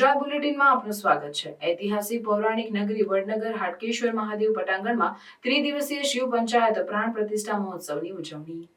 ગુજરાત બુલેટિનમાં આપનું સ્વાગત છે. ઐતિહાસિક પૌરાણિક નગરી વડનગર, હાટકેશ્વર, મહાદેવ, પટાંગણમાં ત્રિદિવસીય શિવ પંચાયત પ્રાણ પ્રતિષ્ઠા મહોત્સવની ઉજવણી.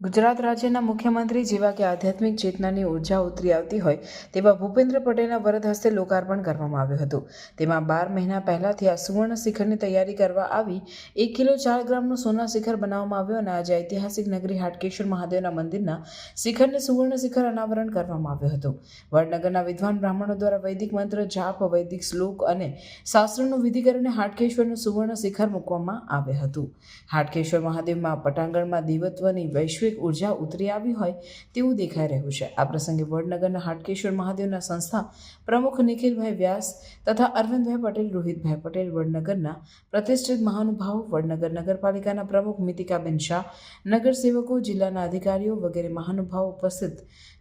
ગુજરાત રાજ્યના મુખ્યમંત્રી જેવા કે આધ્યાત્મિક ચેતનાની ઊર્જા ઉતરી આવતી હોય તેવા ભૂપેન્દ્ર પટેલના વરદ હસ્તે લોકાર્પણ કરવામાં આવ્યું હતું. તેમાં બાર મહિના પહેલાથી આ સુવર્ણ શિખરની તૈયારી કરવા આવી એક કિલો ચાર ગ્રામનું સોના શિખર બનાવવામાં આવ્યું અને આજે ઐતિહાસિક નગરી હાટકેશ્વર મહાદેવના મંદિરના શિખરને સુવર્ણ શિખર અનાવરણ કરવામાં આવ્યું હતું. વડનગરના વિદ્વાન બ્રાહ્મણો દ્વારા વૈદિક મંત્ર, જાપ, વૈદિક શ્લોક અને શાસ્ત્રનું વિધિ કરીને હાટકેશ્વરનું સુવર્ણ શિખર મૂકવામાં આવ્યું હતું. હાટકેશ્વર મહાદેવમાં પટાંગણમાં દેવત્વની વૈશ્વિક ઊર્જા ઉતરી આવી હોય તેવું દેખાઈ રહ્યું છે. આ પ્રસંગે વડનગરના હાટકેશ્વર મહાદેવના સંસ્થા પ્રમુખ નિખિલભાઈ વ્યાસ તથા અરવિંદભાઈ પટેલ, રોહિતભાઈ પટેલ વડનગરના પ્રતિષ્ઠિત મહાનુભાવો, વડનગર નગરપાલિકાના પ્રમુખ મિતિકાબેન શાહ, નગરસેવકો, જિલ્લાના અધિકારીઓ વગેરે મહાનુભાવો ઉપસ્થિત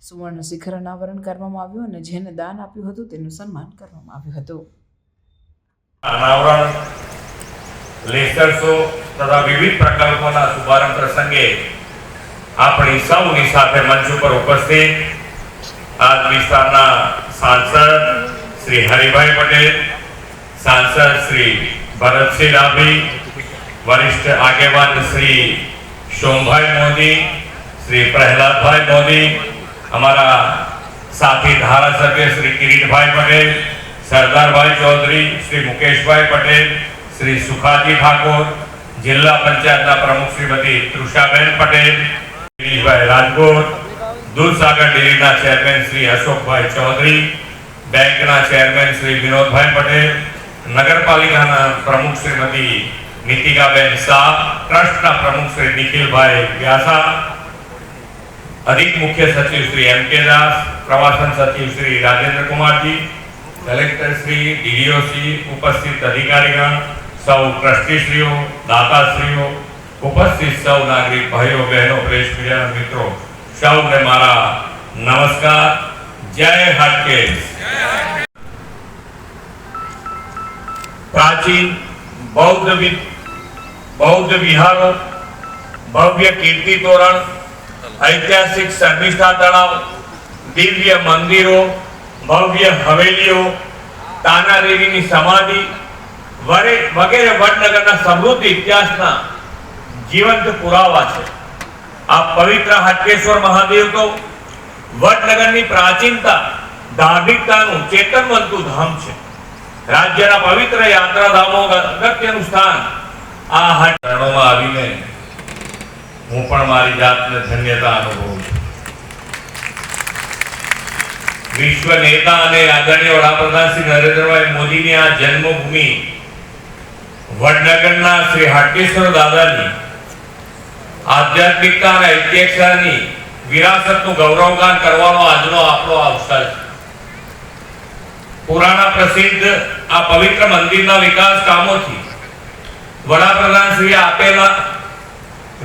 સુવર્ણ શિખર અનાવરણ કરવામાં આવ્યું અને જેને દાન આપ્યું હતું તેનું સન્માન કરવામાં આવ્યું હતું. અનાવરણ લેસર શો તથા વિવિધ પ્રકલ્પોના શુભારંભ પ્રસંગે આપણી સૌની સાથે મંચ ઉપર ઉપસ્થિત આ વિસ્તારના સાંસદ શ્રી હરિભાઈ પટેલ, સાંસદ શ્રી ભરતસિંહ ડાભી, વરિષ્ઠ આગેવાન શ્રી સોમભાઈ મોદી, શ્રી પ્રહલાદભાઈ મોદી, અમારા સાથી ધારાસભ્ય શ્રી કિરીટભાઈ પટેલ, સરદારભાઈ ચૌધરી, શ્રી મુકેશભાઈ પટેલ, શ્રી સુખાજી ઠાકોર, જિલ્લા પંચાયતના પ્રમુખ શ્રીમતી તૃષાબેન પટેલ ગિરીશભાઈ રાજકોટ દૂધસાગર ડેરીના ચેરમેન શ્રી અશોકભાઈ ચૌધરી બેંકના ચેરમેન શ્રી વિનોદભાઈ પટેલ નગરપાલિકાના પ્રમુખ શ્રીમતી નીતિકાબેન શાહ ટ્રસ્ટના પ્રમુખ શ્રી નિખિલભાઈ વ્યાસા અધિક મુખ્ય સચિવ શ્રી એમ કે દાસ પ્રવાસન સચિવ શ્રી રાજેન્દ્ર કુમારજી કલેક્ટર શ્રી ડીડીઓસી ઉપસ્થિત અધિકારીગણ સૌ ટ્રસ્ટીશ્રીઓ દાતાશ્રીઓ ઉપસ્થિત સૌ નાગરિક, ભાઈઓ, બહેનો, પ્રેસ મીડિયાના મિત્રો, સૌને મારા નમસ્કાર. જય હાટકેશ પ્રાચીન બૌદ્ધ વિ- બૌદ્ધ વિહારો, ભવ્ય કીર્તિ તોરણ, ઐતિહાસિક શર્મિષ્ઠા તળાવ, દિવ્ય મંદિરો, ભવ્ય હવેલીઓ તાનારીની સમાધિ, વરે- વગેરે વડનગરના સમૃદ્ધ ઇતિહાસના જીવંત પુરાવા છે. આ પવિત્ર હાટકેશ્વર મહાદેવ તો વડનગરની પ્રાચીનતા, ધાર્મિકતાનું ચેતનવંતું ધામ છે. રાજ્યના પવિત્ર યાત્રાધામો અગત્યનું સ્થાન આ હાટ આવીને હું પણ મારી જાતને ધન્યતા અનુભવું છું. વિશ્વ નેતા અને આદરણીય વડાપ્રધાન શ્રી નરેન્દ્રભાઈ મોદીની આ જન્મભૂમિ વડનગરના શ્રી હાટકેશ્વર દાદાની આધ્યાત્મિકતા અને ઐતિહાસિકતાની વિરાસતનું ગૌરવગાન કરવાનો આજનો આપણો અવસર છે. પુરાણા પ્રસિદ્ધ આ પવિત્ર મંદિરના વિકાસ કામોથી વડાપ્રધાન શ્રી આપેલા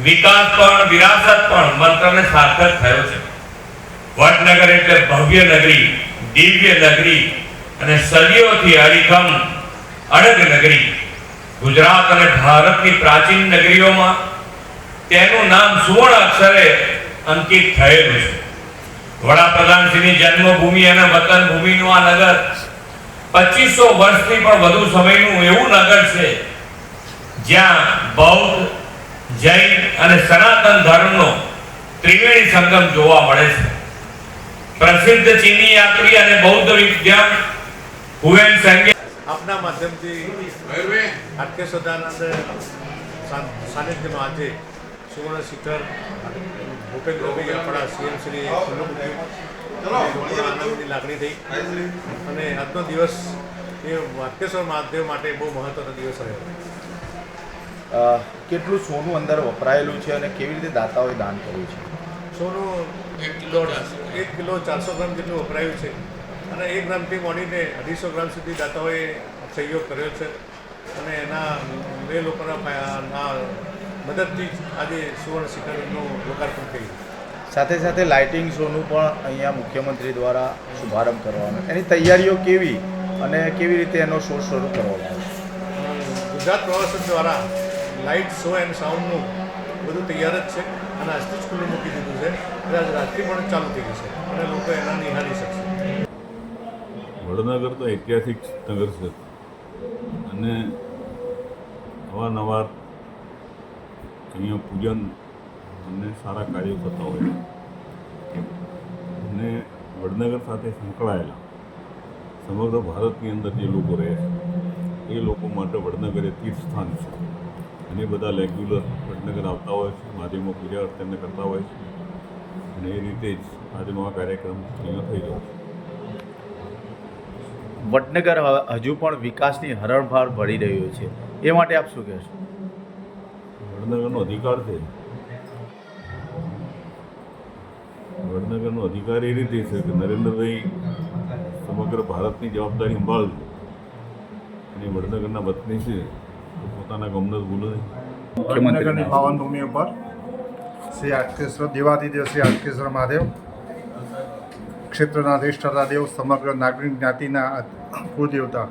વિકાસ પણ, વિરાસત પણ મંત્રને સાર્થક થયો છે. વડનગર એટલે ભવ્ય નગરી, દિવ્ય નગરી અને સદીઓથી હરિખમ અડગ નગરી. ગુજરાત અને ભારતની પ્રાચીન નગરીઓમાં તેનું નામ સુવર્ણ અક્ષરે અંકિત થયેલું છે. વડાપ્રધાન શ્રીની જન્મભૂમિ અને વતન ભૂમિનું આ નગર પચીસો વર્ષથી પણ વધુ સમયનું એવું નગર છે જ્યાં બૌદ્ધ જૈન અને સનાતન ધર્મનો ત્રિવેણી સંગમ જોવા મળે છે. પ્રસિદ્ધ ચીની યાત્રી અને બૌદ્ધ વિદ્વાન હુએન સંગે આપના માધ્યમથી હાટકેશ્વર સદાનંદ સાનિધ્યમાં આજે સુવર્ણ શિખર ભૂપેન્દ્રભાઈ આપણા સીએમ શ્રી ખુલ્લું મૂક્યું. આનંદની લાગણી થઈ. અને આજનો દિવસ એ વાક્યેશ્વર મહાદેવ માટે બહુ મહત્વનો દિવસ રહ્યો. કેટલું સોનું અંદર વપરાયેલું છે અને કેવી રીતે દાતાઓએ દાન કર્યું છે? સોનું દોઢ એક કિલો ચારસો ગ્રામ જેટલું વપરાયું છે. અને એક ગ્રામથી માંડીને અઢીસો ગ્રામ સુધી દાતાઓએ સહયોગ કર્યો છે. અને એના બે લોકોના ના મદદથી જ આજે સુવર્ણ શિખરનું લોકાર્પણ કર્યું. સાથે સાથે લાઇટિંગ શોનું પણ અહીંયા મુખ્યમંત્રી દ્વારા શુભારંભ કરવાનો એની તૈયારીઓ કેવી અને કેવી રીતે એનો શો શરૂ કરવામાં આવ્યો ગુજરાત પ્રવાસન દ્વારા લાઇટ શો એન્ડ સાઉન્ડનું બધું તૈયાર જ છે અને આજથી જ ખુલ્લું મૂકી દીધું છે. કદાચ રાજથી પણ ચાલુ થઈ ગયું છે અને લોકો એના નિહાળી શકશે. વડનગર તો ઐતિહાસિક નગર છે. અને અવારનવાર અહીંયા પૂજન અને સારા કાર્યો થતા હોય છે. અને વડનગર સાથે સંકળાયેલા સમગ્ર ભારતની અંદર જે લોકો રહે છે, એ લોકો માટે વડનગર એ તીર્થસ્થાન છે. અને બધા રેગ્યુલર વડનગર આવતા હોય છે મહાદેવમાં પૂજા અર્ચના કરતા હોય છે. અને એ રીતે જ આજનો આ કાર્યક્રમ અહીંયા થઈ રહ્યો છે. વડનગર હજુ પણ વિકાસની હરણફાળ ભરી રહ્યો છે. એ માટે આપ શું કહેશો? વડનગરનો અધિકાર છે. વડનગરનો અધિકાર એ રીતે છે કે નરેન્દ્રભાઈ સમગ્ર ભારતની જવાબદારી સંભાળશે અને વડનગરના વતની છે તો પોતાના ગમને ભૂલે. નહીં વડનગરની પાવનભૂમિ ઉપર શ્રી આટકેશ્વર દેવાધિદેવ શ્રી આટકેશ્વર મહાદેવ ક્ષેત્રના અધિષ્ઠાતા દેવ સમગ્ર નાગરિક જ્ઞાતિના કુળદેવતા.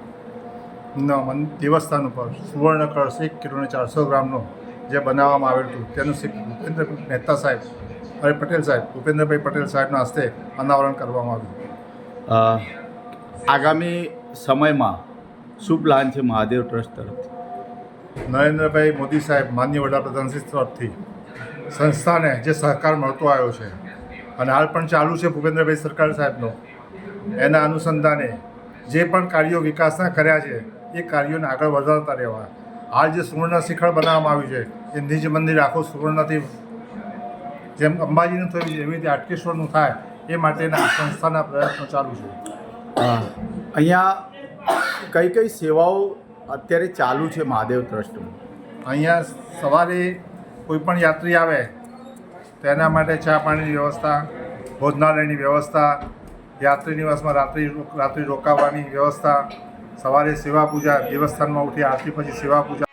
ના દેવસ્થાન ઉપર સુવર્ણ કળશ એક કિલો અને ચારસો ગ્રામનો જે બનાવવામાં આવેલું હતું તેનું શ્રી ભૂપેન્દ્ર મહેતા સાહેબ અરે પટેલ સાહેબ ભૂપેન્દ્રભાઈ પટેલ સાહેબના હસ્તે અનાવરણ કરવામાં આવ્યું. આગામી સમયમાં શું પ્લાન છે મહાદેવ ટ્રસ્ટ તરફથી? નરેન્દ્રભાઈ મોદી સાહેબ માન્ય વડાપ્રધાનશ્રી તરફથી સંસ્થાને જે સહકાર મળતો આવ્યો છે અને હાલ પણ ચાલુ છે ભૂપેન્દ્રભાઈ સરકાર સાહેબનો એના અનુસંધાને જે પણ કાર્યો વિકાસના કર્યા છે એ કાર્યોને આગળ વધારતા રહેવા હાલ જે સુવર્ણ શિખર બનાવવામાં આવ્યું છે એ નિજ મંદિર આખું સુવર્ણથી જેમ અંબાજીનું થયું છે એવી રીતે આટકેશ્વરનું થાય એ માટેના સંસ્થાના પ્રયત્નો ચાલુ છે. અહીંયા કઈ કઈ સેવાઓ અત્યારે ચાલુ છે મહાદેવ ટ્રસ્ટમાં અહીંયા સવારે કોઈ પણ યાત્રી આવે તેના માટે ચા પાણીની વ્યવસ્થા ભોજનાલયની વ્યવસ્થા યાત્રી નિવાસમાં રાત્રિ રાત્રિ રોકાવાની વ્યવસ્થા સવારે સેવા પૂજા દેવસ્થાનમાં ઉઠી આરતી પછી સેવા પૂજા